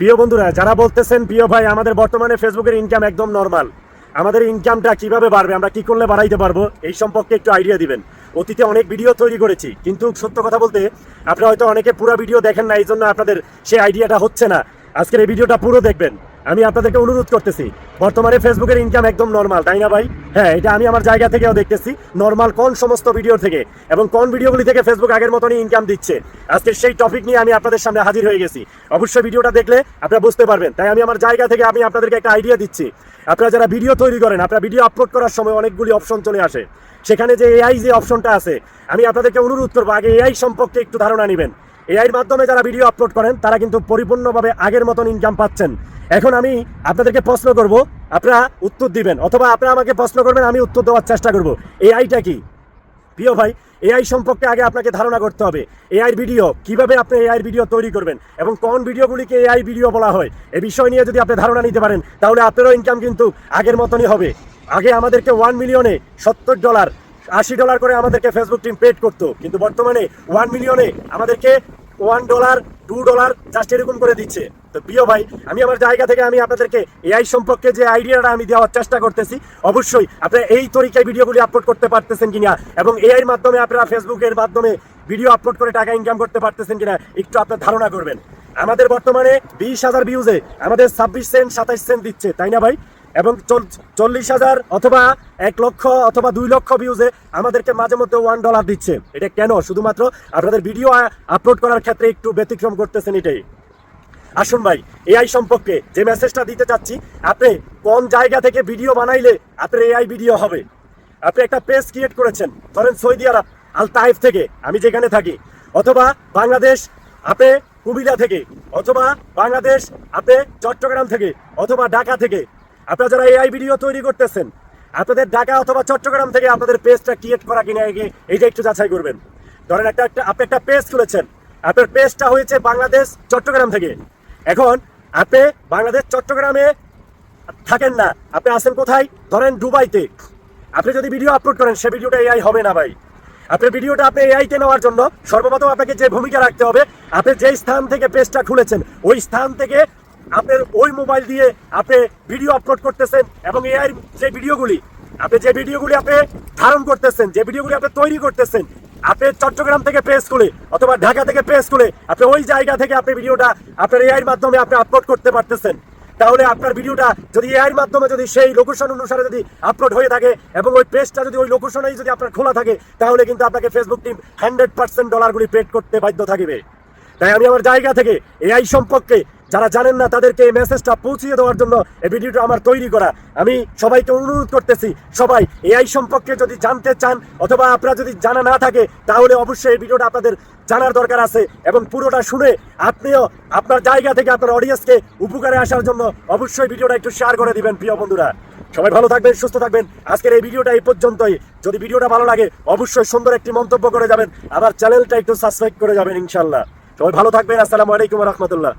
প্রিয় বন্ধুরা, যারা বলতেছেন, প্রিয় ভাই, আমাদের বর্তমানে ফেসবুকের ইনকাম একদম নর্মাল আমাদের ইনকামটা কীভাবে বাড়বে, আমরা কি করলে বাড়াইতে পারব, এই সম্পর্কে একটু আইডিয়া দিবেন। অতীতে অনেক ভিডিও তৈরি করেছি, কিন্তু সত্য কথা বলতে আপনারা হয়তো অনেকে পুরো ভিডিও দেখেন না এই জন্য আপনাদের সেই আইডিয়াটা হচ্ছে না। আজকের এই ভিডিওটা পুরো দেখবেন। আমি আপনাদেরকে অনুরোধ করতেছি, বর্তমানে ফেসবুকের ইনকাম একদম নর্মাল তাই না ভাই? হ্যাঁ এটা আমি আমার জায়গা থেকেও দেখতেছি নর্মাল কোন সমস্ত ভিডিও থেকে এবং কোন ভিডিওগুলি থেকে ফেসবুক আগের মতনই ইনকাম দিচ্ছে। আজকের সেই টপিক নিয়ে আমি আপনাদের সামনে হাজির হয়ে গেছি। অবশ্যই ভিডিওটা দেখলে আপনারা বুঝতে পারবেন, তাই আমি আমার জায়গা থেকে আমি আপনাদেরকে একটা আইডিয়া দিচ্ছি। আপনারা যারা ভিডিও তৈরি করেন, আপনারা ভিডিও আপলোড করার সময় অনেকগুলি অপশন চলে আসে। সেখানে যে এআই যে অপশনটা আছে, আমি আপনাদেরকে অনুরোধ করব, আগে এআই সম্পর্কে একটু ধারণা নেবেন। এআইয়ের মাধ্যমে যারা ভিডিও আপলোড করেন, তারা কিন্তু পরিপূর্ণভাবে আগের মতন ইনকাম পাচ্ছেন। এখন আমি আপনাদেরকে প্রশ্ন করব, আপনারা উত্তর দিবেন, অথবা আপনারা আমাকে প্রশ্ন করবেন, আমি উত্তর দেওয়ার চেষ্টা করব। এআইটা কি? প্রিয় ভাই, এআই সম্পর্কে আগে আপনাকে ধারণা করতে হবে এআই ভিডিও, কীভাবে আপনি এআই ভিডিও তৈরি করবেন, এবং কোন ভিডিওগুলিকে এআই ভিডিও বলা হয়, এ বিষয় নিয়ে যদি আপনি ধারণা নিতে পারেন, তাহলে আপনারও ইনকাম কিন্তু আগের মতনই হবে। আগে আমাদেরকে ওয়ান মিলিয়নে সত্তর ডলার আশি ডলার করে আমাদেরকে ফেসবুক টিম পেড করতো, কিন্তু বর্তমানে ওয়ান মিলিয়নে আমাদেরকে one dollar two dollar just এরকম করে দিচ্ছে। তো প্রিয় ভাই, আমি আমার জায়গা থেকে আমি আপনাদেরকে এআই সম্পর্কে যে আইডিয়াটা আমি দেওয়ার চেষ্টা করতেছি, অবশ্যই আপনারা এই তরিকায় ভিডিওগুলি আপলোড করতে পারতেছেন কিনা এবং এআইয়ের মাধ্যমে আপনারা ফেসবুকের মাধ্যমে ভিডিও আপলোড করে টাকা ইনকাম করতে পারতেছেন কিনা একটু আপনার ধারণা করবেন। আমাদের বর্তমানে বিশ হাজার ভিউজে আমাদের ছাব্বিশ সেন্ট সাতাইশ সেন্ট দিচ্ছে, তাই না ভাই? এবং চল- চল্লিশ হাজার অথবা এক লক্ষ অথবা দুই লক্ষ ভিউজে আমাদেরকে মাঝে মধ্যে ওয়ান ডলার দিচ্ছে। এটা কেন? শুধুমাত্র আপনাদের ভিডিও আপলোড করার ক্ষেত্রে একটু ব্যতিক্রম করতেছেন এটাই। আসুন ভাই এআই সম্পর্কে যে মেসেজটা দিতে চাচ্ছি, আপনি কোন জায়গা থেকে ভিডিও বানাইলে আপনার এআই ভিডিও হবে? আপনি একটা পেজ ক্রিয়েট করেছেন, ধরেন সৌদি আরব আল তাইফ থেকে, আমি যেখানে থাকি, অথবা বাংলাদেশ, আপনি কুমিল্লা থেকে, অথবা বাংলাদেশ, আপনি চট্টগ্রাম থেকে, অথবা ঢাকা থেকে, আপনারা যারা এআই ভিডিও তৈরি করতেছেন, আপনাদের ঢাকা অথবা চট্টগ্রাম থেকে আপনাদের পেজটা ক্রিয়েট করা কিনা আগে এইটা একটু যাচাই করবেন। ধরেন একটা একটা, আপনি একটা পেজ খুলেছেন আপনার পেজটা হয়েছে বাংলাদেশ, চট্টগ্রাম থেকে এখন আপনি বাংলাদেশ, চট্টগ্রামে থাকেন না। আপনি আছেন কোথায়? ধরেন দুবাইতে। আপনি যদি ভিডিও আপলোড করেন, সে ভিডিওটা এআই হবে না ভাই। আপনার ভিডিওটা আপনি এআইতে নেওয়ার জন্য সর্বপ্রথম আপনাকে যে ভূমিকা রাখতে হবে, আপনি যেই স্থান থেকে পেজটা খুলেছেন, ওই স্থান থেকে আপনার ওই মোবাইল দিয়ে আপনি ভিডিও আপলোড করতেছেন এবং এআই যে ভিডিওগুলি আপনি যে ভিডিওগুলি আপনি ধারণ করতেছেন, যে ভিডিওগুলি আপনি তৈরি করতেছেন আপনি চট্টগ্রাম থেকে পেজ খুলে অথবা ঢাকা থেকে পেজ খুলে আপনি ওই জায়গা থেকে আপনি ভিডিওটা আপনার এআইয়ের মাধ্যমে আপনি আপলোড করতে পারতেছেন। তাহলে আপনার ভিডিওটা যদি এআইয়ের মাধ্যমে যদি সেই লোকেশন অনুসারে যদি আপলোড হয়ে থাকে এবং ওই পেজটা যদি ওই লোকেশনেই যদি আপনার খোলা থাকে, তাহলে কিন্তু আপনাকে ফেসবুক টিম হান্ড্রেড পার্সেন্ট ডলারগুলি পেড করতে বাধ্য থাকবে। তাই আমি আমার জায়গা থেকে এআই সম্পর্কে যারা জানেন না তাদেরকে এই মেসেজটা পৌঁছিয়ে দেওয়ার জন্য এই ভিডিওটা আমার তৈরি করা। আমি সবাইকে অনুরোধ করতেছি, সবাই এআই সম্পর্কে যদি জানতে চান অথবা আপনারা যদি জানা না থাকে, তাহলে অবশ্যই এই ভিডিওটা আপনাদের জানার দরকার আছে এবং পুরোটা শুনে আপনিও আপনার জায়গা থেকে আপনার অডিয়েন্সকে উপকারে আসার জন্য অবশ্যই ভিডিওটা একটু শেয়ার করে দিবেন, প্রিয় বন্ধুরা। সবাই ভালো থাকবেন, সুস্থ থাকবেন। আজকের এই ভিডিওটা এই পর্যন্তই। যদি ভিডিওটা ভালো লাগে, অবশ্যই সুন্দর একটি মন্তব্য করে যাবেন। আমার চ্যানেলটা একটু সাবস্ক্রাইব করে যাবেন ইনশাল্লাহ সবাই ভালো থাকবেন, আসসালামু আলাইকুম রহমতুল্লাহ।